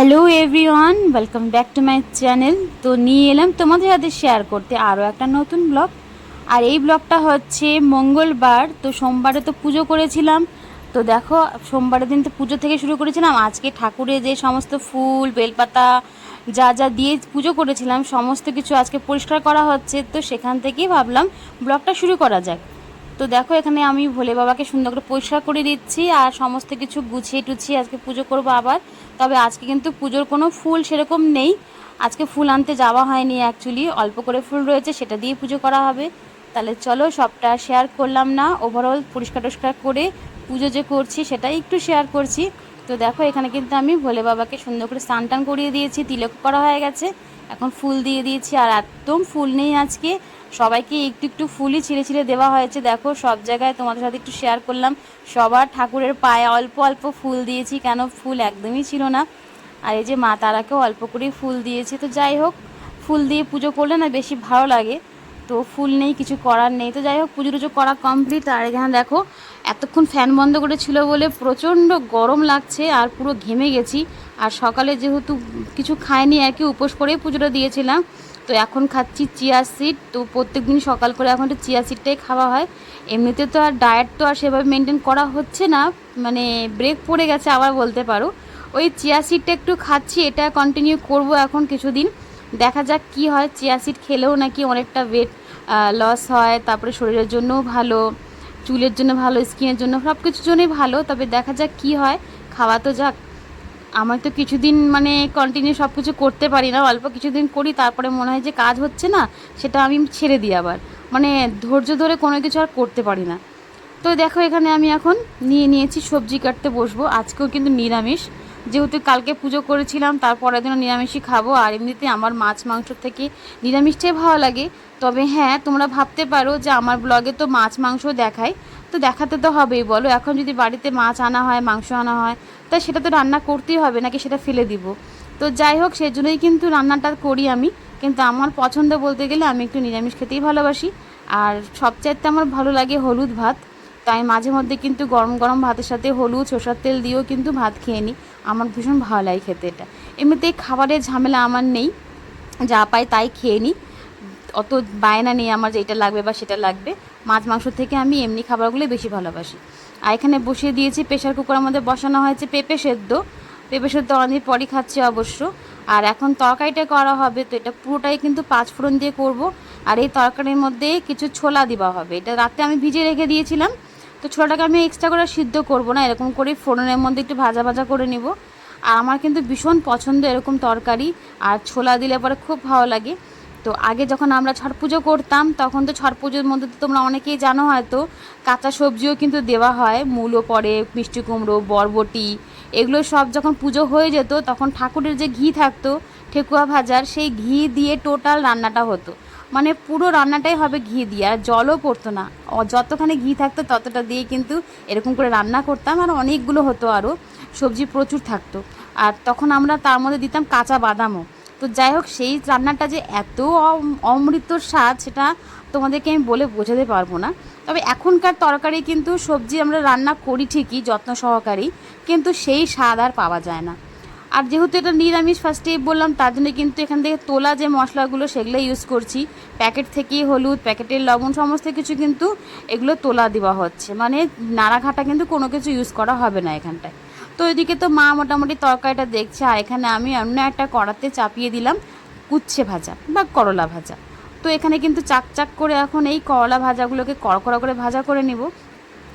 Hello everyone welcome back to my channel তো নিয়ে এলাম তোমাদের সাথে শেয়ার করতে আরও একটা নতুন ব্লগ আর এই ব্লগটা হচ্ছে মঙ্গলবার, তো সোমবারে তো পুজো করেছিলাম। তো দেখো, সোমবারের দিন তো পুজো থেকে শুরু করেছিলাম। আজকে ঠাকুরের যে সমস্ত ফুল, বেলপাতা যা যা দিয়ে পুজো করেছিলাম, সমস্ত কিছু আজকে পরিষ্কার করা হচ্ছে। তো সেখান থেকেই ভাবলাম ব্লগটা শুরু করা যাক। তো দেখো, এখানে আমি ভোলে বাবাকে সুন্দর করে পরিষ্কার করে দিচ্ছি আর সমস্ত কিছু গুছিয়ে টুছিয়ে আজকে পুজো করব আবার। তবে আজকে কিন্তু পুজোর কোনো ফুল সেরকম নেই। আজকে ফুল আনতে যাওয়া হয়নি অ্যাকচুয়ালি অল্প করে ফুল রয়েছে, সেটা দিয়ে পুজো করা হবে। তাহলে চলো, সবটা শেয়ার করলাম না। ওভারঅল পরিষ্কার টরিষ্কার করে পুজো যে করছি, সেটাই একটু শেয়ার করছি। তো দেখো, এখানে কিন্তু আমি ভোলে বাবাকে সুন্দর করে স্নান টান করিয়ে দিয়েছি। তিলক করা হয়ে গেছে। এখন ফুল দিয়ে দিয়েছি আর একদম ফুল নেই আজকে। সবাইকে একটু একটু ফুলই ছিঁড়ে ছিঁড়ে দেওয়া হয়েছে। দেখো, সব জায়গায় তোমাদের সাথে একটু শেয়ার করলাম। সবার ঠাকুরের পায়ে অল্প অল্প ফুল দিয়েছি, কেন ফুল একদমই ছিল না। আর এই যে মা তারাকেও অল্প করেই ফুল দিয়েছি। তো যাই হোক, ফুল দিয়ে পুজো করলে না বেশি ভালো লাগে। তো ফুল নেই, কিছু করার নেই। তো যাই হোক, পুজো টুজো করা কমপ্লিট আর এখানে দেখো, এতক্ষণ ফ্যান বন্ধ করে ছিল বলে প্রচণ্ড গরম লাগছে আর পুরো ঘেমে গেছি। আর সকালে যেহেতু কিছু খাইনি আর কি উপোস করেই পুজোটা দিয়েছিলাম। তো এখন খাচ্ছি চিয়া সিড। তো প্রত্যেক দিন সকাল করে এখন একটু চিয়া সিডটাই খাওয়া হয়। এমনিতে তো আর ডায়েট তো আর সেভাবে মেনটেন করা হচ্ছে না। মানে ব্রেক পড়ে গেছে আবার বলতে পারো। ওই চিয়া সিডটা একটু খাচ্ছি, এটা কন্টিনিউ করব এখন কিছুদিন। দেখা যাক কি হয়, চিয়া সিড খেলেও নাকি অনেকটা ওয়েট লস হয়। তারপরে শরীরের জন্যও ভালো, চুলের জন্য ভালো স্কিনের জন্য সব কিছুর জন্যই ভালো। তবে দেখা যাক কি হয়, খাওয়া তো যাক। আমার তো কিছুদিন মানে কন্টিনিউ সব কিছু করতে পারি না, অল্প কিছুদিন করি, তারপরে মনে হয় যে কাজ হচ্ছে না, সেটা আমি ছেড়ে দিই আবার। মানে ধৈর্য ধরে কোনো কিছু আর করতে পারি না। তো দেখো এখানে আমি এখন নিয়ে নিয়েছি সবজি কাটতে বসবো, আজকেও কিন্তু নিরামিষ। যেহেতু কালকে পুজো করেছিলাম তারপরের দিনও নিরামিষই খাব। আর এমনিতে আমার মাছ মাংস থেকে নিরামিষটাই ভালো লাগে। তবে হ্যাঁ তোমরা ভাবতে পারো যে আমার ব্লগে তো মাছ মাংস দেখায়। তো দেখাতে তো হবেই, বলো। এখন যদি বাড়িতে মাছ আনা হয়, মাংস আনা হয়, তা সেটা তো রান্না করতেই হবে, নাকি সেটা ফেলে দিব? তো যাই হোক, সেজন্যই কিন্তু রান্নাটা করি আমি। কিন্তু আমার পছন্দ বলতে গেলে আমি একটু নিরামিষ খেতেই ভালোবাসি। আর সবচাইতে আমার ভালো লাগে হলুদ ভাত। তাই মাঝে মধ্যে কিন্তু গরম গরম ভাতের সাথে হলুদ, সরষার তেল দিয়েও কিন্তু ভাত খেয়ে নিই। আমার ভীষণ ভালো লাগে খেতে এটা। এমনিতেই খাবারের ঝামেলা আমার নেই, যা পাই তাই খেয়ে নিই। অত বায়না নেই আমার যে এটা লাগবে বা সেটা লাগবে। মাছ মাংস থেকে আমি এমনি খাবারগুলো বেশি ভালোবাসি। আর এখানে বসিয়ে দিয়েছি প্রেশার কুকারের মধ্যে বসানো হয়েছে পেঁপে সেদ্ধ। পেঁপে সেদ্ধ অনেক পরই খাচ্ছি অবশ্য। আর এখন তরকারিটা করা হবে, তো এটা পুরোটাই কিন্তু পাঁচ ফোড়ন দিয়ে করব। আর এই তরকারির মধ্যে কিছু ছোলা দেওয়া হবে। এটা রাতে আমি ভিজিয়ে রেখে দিয়েছিলাম। তো ছোলাটাকে আমি এক্সট্রা করে সিদ্ধ করব না, এরকম করে ফোড়নের মধ্যে একটু ভাজা ভাজা করে নিব। আর আমার কিন্তু ভীষণ পছন্দ এরকম তরকারি, আর ছোলা দিলে পরে খুব ভালো লাগে। তো আগে যখন আমরা ছট পুজো করতাম, তখন তো ছট পুজোর মধ্যে তো তোমরা অনেকেই জানো হয়তো, কাঁচা সবজিও কিন্তু দেওয়া হয় মূলও পড়ে, মিষ্টি কুমড়ো, বরবটি, এগুলো সব যখন পুজো হয়ে যেত, তখন ঠাকুরের যে ঘি থাকতো, ঠেকুয়া ভাজার, সেই ঘি দিয়ে টোটাল রান্নাটা হতো। মানে পুরো রান্নাটাই হবে ঘি দিয়ে, আর জলও পড়তো না। যতখানি ঘি থাকতো ততটা দিয়ে কিন্তু এরকম করে রান্না করতাম, আর অনেকগুলো হতো আরও সবজি প্রচুর থাকতো। আর তখন আমরা তার মধ্যে দিতাম কাঁচা বাদামও। তো যাই হোক, সেই রান্নাটা যে এত অম- অমৃতর স্বাদ, সেটা তোমাদেরকে আমি বলে বোঝাতে পারব না। তবে এখনকার তরকারি কিন্তু সবজি আমরা রান্না করি ঠিকই, যত্ন সহকারেই, কিন্তু সেই স্বাদ আর পাওয়া যায় না। আর যেহেতু এটা নিরামিষ ফার্স্টে বললাম, তার জন্য কিন্তু এখান থেকে তোলা যে মশলাগুলো সেগুলো ইউজ করছি। প্যাকেট থেকেই হলুদ, প্যাকেটের লবণ, সমস্ত কিছু কিন্তু এগুলো তোলা দেওয়া হচ্ছে। মানে নাড়াঘাটা কিন্তু কোনো কিছু ইউজ করা হবে না এখানটায়। তো এদিকে তো মা মোটামুটি তরকারিটা দেখছে, আর এখানে আমি অন্য একটা কড়াতে চাপিয়ে দিলাম উচ্ছে ভাজা বা করলা ভাজা। তো এখানে কিন্তু চাক চাক করে এখন এই করলা ভাজাগুলোকে কড়কড়া করে ভাজা করে নিব।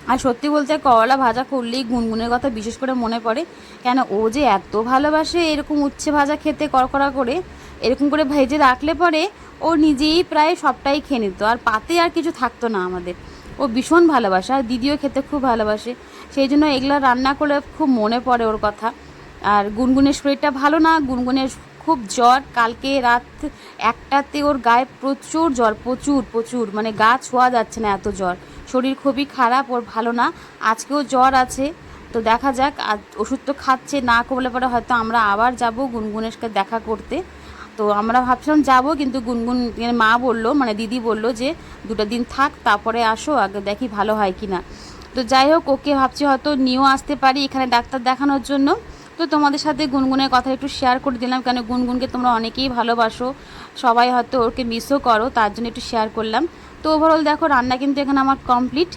আর সত্যি বলতে করলা ভাজা করলেই গুনগুনের কথা বিশেষ করে মনে পড়ে। কেন ও যে এত ভালোবাসে এরকম উচ্ছে ভাজা খেতে কড়কড়া করে, এরকম করে ভেজে রাখলে পরে ও নিজেই প্রায় সবটাই খেয়ে নিত। আর পাতে আর কিছু থাকতো না আমাদের। ও ভীষণ ভালোবাসে আর দিদিও খেতে খুব ভালোবাসে। সেই জন্য এগুলো রান্না করলে খুব মনে পড়ে ওর কথা। আর গুনগুনের শরীরটা ভালো না, গুনগুনের খুব জ্বর। কালকে রাত একটাতে ওর গায়ে প্রচুর জ্বর, প্রচুর প্রচুর। মানে গা ছোঁয়া যাচ্ছে না এত জ্বর। শরীর খুবই খারাপ, ওর ভালো না। আজকেও জ্বর আছে। তো দেখা যাক, আজ ওষুধ তো খাচ্ছে, না করলে পরে হয়তো আমরা আবার যাব গুনগুনের সাথে দেখা করতে। তো আমরা ভাবছিলাম যাব, কিন্তু গুনগুন মা বলল মানে দিদি বলল যে, দুটো দিন থাক, তারপরে আসো, আগে দেখি ভালো হয় কি না তো যাই হোক, ওকে ভাবছি হয়তো নিয়েও আসতে পারি এখানে ডাক্তার দেখানোর জন্য। তো তোমাদের সাথে গুনগুনের কথা একটু শেয়ার করে দিলাম, কেন গুনগুনকে তোমরা অনেকেই ভালোবাসো। সবাই হয়তো ওকে মিসও করো, তার জন্য একটু শেয়ার করলাম। তো ওভারঅল দেখো, রান্না কিন্তু এখানে আমার কমপ্লিট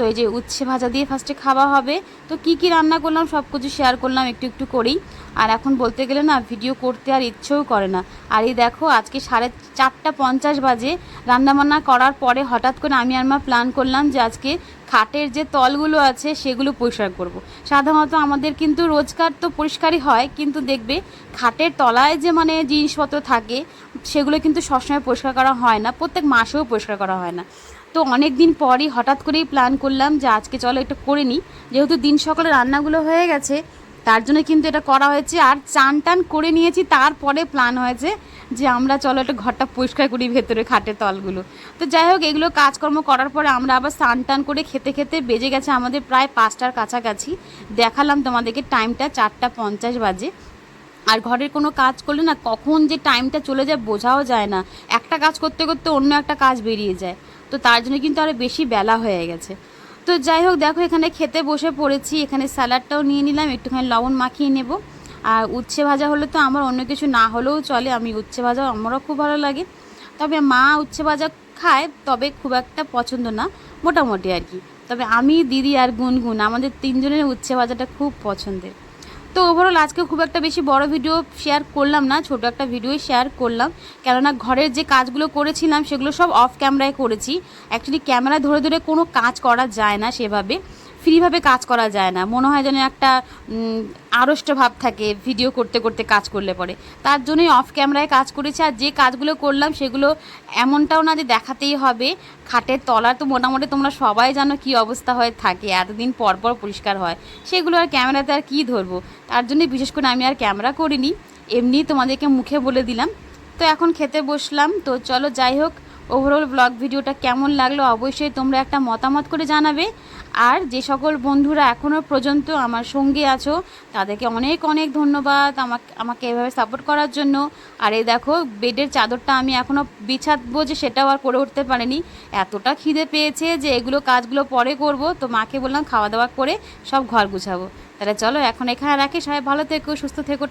তো এই যে উচ্ছে ভাজা দিয়ে ফার্স্টে খাওয়া হবে। তো কি কি রান্না করলাম সব কিছু শেয়ার করলাম, একটু একটু করেই। আর এখন বলতে গেলে না ভিডিও করতে আর ইচ্ছেও করে না। আর এই দেখো, আজকে সাড়ে চারটা পঞ্চাশ বাজে। রান্নাবান্না করার পরে হঠাৎ করে আমি আর মা প্ল্যান করলাম যে আজকে খাটের যে তলগুলো আছে, সেগুলো পরিষ্কার করব। সাধারণত আমাদের কিন্তু রোজকার তো পরিষ্কারই হয়, কিন্তু দেখবে খাটের তলায় যে মানে জিনিসপত্র থাকে, সেগুলো কিন্তু সবসময় পরিষ্কার করা হয় না। প্রত্যেক মাসেও পরিষ্কার করা হয় না। তো অনেক দিন পরই হঠাৎ করেই প্ল্যান করলাম যে আজকে চলো একটু করে নিই। যেহেতু দিন সকালে রান্নাগুলো হয়ে গেছে, তার জন্য কিন্তু এটা করা হয়েছে। আর চান টান করে নিয়েছি, তারপরে প্ল্যান হয়েছে যে আমরা চলো একটু ঘরটা পরিষ্কার করি ভেতরে খাটের তলগুলো। তো যাই হোক, এগুলো কাজকর্ম করার পরে আমরা আবার স্নান টান করে খেতে খেতে বেজে গেছে আমাদের প্রায় পাঁচটার কাছাকাছি। দেখালাম তোমাদেরকে টাইমটা চারটা পঞ্চাশ বাজে। আর ঘরের কোনো কাজ করলে না কখন যে টাইমটা চলে যায় বোঝাও যায় না। একটা কাজ করতে করতে অন্য একটা কাজ বেরিয়ে যায়। তো তার জন্য কিন্তু আরও বেশি বেলা হয়ে গেছে। তো যাই হোক, দেখো এখানে খেতে বসে পড়েছি, এখানে স্যালাডটাও নিয়ে নিলাম, একটুখানি লবণ মাখিয়ে নেব। আর উচ্ছে ভাজা হলে তো আমার অন্য কিছু না হলেও চলে, আমি উচ্ছে ভাজা আমারও খুব ভালো লাগে। তবে মা উচ্ছে ভাজা খায়, তবে খুব একটা পছন্দ না, মোটামুটি আর কি। তবে আমি, দিদি আর গুনগুন, আমাদের তিনজনের উচ্ছে ভাজাটা খুব পছন্দের। তো ওভারঅল আজকে খুব একটা বেশি বড় ভিডিও শেয়ার করলাম না, ছোট একটা ভিডিও শেয়ার করলাম। কেননা ঘরের যে কাজগুলো করেছিলাম, সেগুলো সব অফ ক্যামেরায় করেছি। অ্যাকচুয়ালি ক্যামেরা ধরে ধরে কোনো কাজ করা যায় না সেভাবে। ফ্রিভাবে কাজ করা যায় না। মনে হয় যেন একটা আড়ষ্ট ভাব থাকে ভিডিও করতে করতে কাজ করলে পরে। তার জন্যই অফ ক্যামেরায় কাজ করেছি আর যে কাজগুলো করলাম সেগুলো এমনটাও না যে দেখাতেই হবে। খাটের তলার তো মোটামুটি তোমরা সবাই জানো কি অবস্থা হয়ে থাকে, এতদিন পর পর পরিষ্কার হয়। সেগুলো আর ক্যামেরাতে আর কী ধরবো? তার জন্যই বিশেষ করে আমি আর ক্যামেরা করিনি। এমনি তোমাদেরকে মুখে বলে দিলাম। তো এখন খেতে বসলাম। তো চলো যাই হোক ওভারঅল ব্লগ ভিডিওটা কেমন লাগল অবশ্যই তোমরা একটা মতামত করে জানাবে। আর যে সকল বন্ধুরা এখনও পর্যন্ত আমার সঙ্গে আছো, তাদেরকে অনেক অনেক ধন্যবাদ আমাকে আমাকে এভাবে সাপোর্ট করার জন্য। আর এই দেখো, বেডের চাদরটা আমি এখনও বিছাতবো যে সেটাও আর করে উঠতে পারিনি। এতটা খিদে পেয়েছে যে এগুলো কাজগুলো পরে করব। তো মাকে বললাম খাওয়া দাওয়া করে সব ঘর গুছাবো। তাহলে চলো এখন এখানে রাখি। সবাই ভালো থেকো, সুস্থ থেকো